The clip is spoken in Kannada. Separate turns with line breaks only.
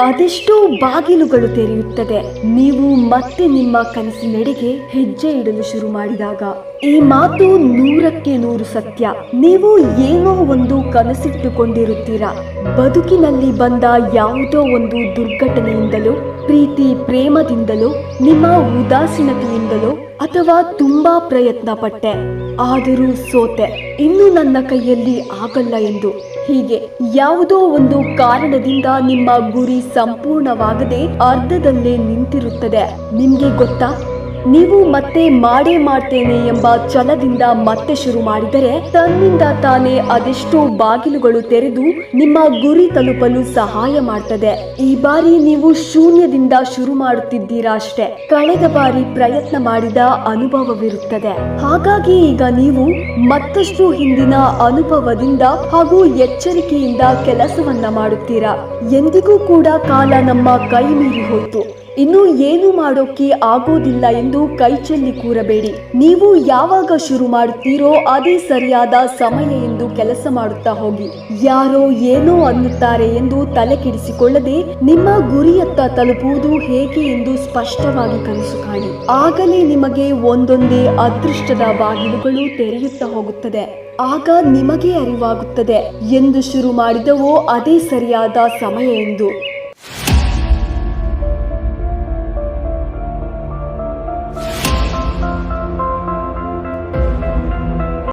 ಅದೆಷ್ಟೋ ಬಾಗಿಲುಗಳು ತೆರೆಯುತ್ತದೆ. ನೀವು ಮತ್ತೆ ನಿಮ್ಮ ಕನಸಿನೆಡೆಗೆ ಹೆಜ್ಜೆ ಇಡಲು ಶುರು ಮಾಡಿದಾಗ ಈ ಮಾತು ನೂರಕ್ಕೆ ನೂರು ಸತ್ಯ. ನೀವು ಏನೋ ಒಂದು ಕನಸಿಟ್ಟುಕೊಂಡಿರುತ್ತೀರಾ. ಬದುಕಿನಲ್ಲಿ ಬಂದ ಯಾವುದೋ ಒಂದು ದುರ್ಘಟನೆಯಿಂದಲೋ, ಪ್ರೀತಿ ಪ್ರೇಮದಿಂದಲೋ, ನಿಮ್ಮ ಉದಾಸೀನತೆಯಿಂದಲೋ ಅಥವಾ ತುಂಬಾ ಪ್ರಯತ್ನ ಪಟ್ಟೆ ಆದರೂ ಸೋತೆ, ಇನ್ನು ನನ್ನ ಕೈಯಲ್ಲಿ ಆಗಲ್ಲ ಎಂದು. ಹೀಗೆ ಯಾವುದೋ ಒಂದು ಕಾರಣದಿಂದ ನಿಮ್ಮ ಗುರಿ ಸಂಪೂರ್ಣವಾಗದೆ ಅರ್ಧದಲ್ಲೇ ನಿಂತಿರುತ್ತದೆ. ನಿಮ್ಗೆ ಗೊತ್ತಾ? ನೀವು ಮತ್ತೆ ಮಾಡೇ ಮಾಡ್ತೇನೆ ಎಂಬ ಛಲದಿಂದ ಮತ್ತೆ ಶುರು ಮಾಡಿದರೆ ತನ್ನಿಂದ ತಾನೇ ಅದೆಷ್ಟೋ ಬಾಗಿಲುಗಳು ತೆರೆದು ನಿಮ್ಮ ಗುರಿ ತಲುಪಲು ಸಹಾಯ ಮಾಡ್ತದೆ. ಈ ಬಾರಿ ನೀವು ಶೂನ್ಯದಿಂದ ಶುರು ಮಾಡುತ್ತಿದ್ದೀರಾ ಅಷ್ಟೇ. ಕಳೆದ ಬಾರಿ ಪ್ರಯತ್ನ ಮಾಡಿದ ಅನುಭವವಿರುತ್ತದೆ. ಹಾಗಾಗಿ ಈಗ ನೀವು ಮತ್ತಷ್ಟು ಹಿಂದಿನ ಅನುಭವದಿಂದ ಹಾಗೂ ಎಚ್ಚರಿಕೆಯಿಂದ ಕೆಲಸವನ್ನ ಮಾಡುತ್ತೀರಾ? ಎಂದಿಗೂ ಕೂಡ ಕಾಲ ನಮ್ಮ ಕೈ ಮೀರಿ ಹೋಯ್ತು. ಇನ್ನು ಏನು ಮಾಡೋಕೆ ಆಗೋದಿಲ್ಲ ಎಂದು ಕೈಚೆಲ್ಲಿ ಕೂರಬೇಡಿ. ನೀವು ಯಾವಾಗ ಶುರು ಮಾಡುತ್ತೀರೋ ಅದೇ ಸರಿಯಾದ ಸಮಯ ಎಂದು ಕೆಲಸ ಮಾಡುತ್ತಾ ಹೋಗಿ. ಯಾರೋ ಏನೋ ಅನ್ನುತ್ತಾರೆ ಎಂದು ತಲೆ ಕೆಡಿಸಿಕೊಳ್ಳದೆ ನಿಮ್ಮ ಗುರಿಯತ್ತ ತಲುಪುವುದು ಹೇಗೆ ಎಂದು ಸ್ಪಷ್ಟವಾಗಿ ಕನಸು ಕಾಣಿ. ಆಗಲೇ ನಿಮಗೆ ಒಂದೊಂದೇ ಅದೃಷ್ಟದ ಬಾಗಿಲುಗಳು ತೆರೆಯುತ್ತಾ ಹೋಗುತ್ತದೆ. ಆಗ ನಿಮಗೆ ಅರಿವಾಗುತ್ತದೆ. ಎಂದು ಶುರು ಮಾಡಿದವೋ ಅದೇ ಸರಿಯಾದ ಸಮಯ ಎಂದು.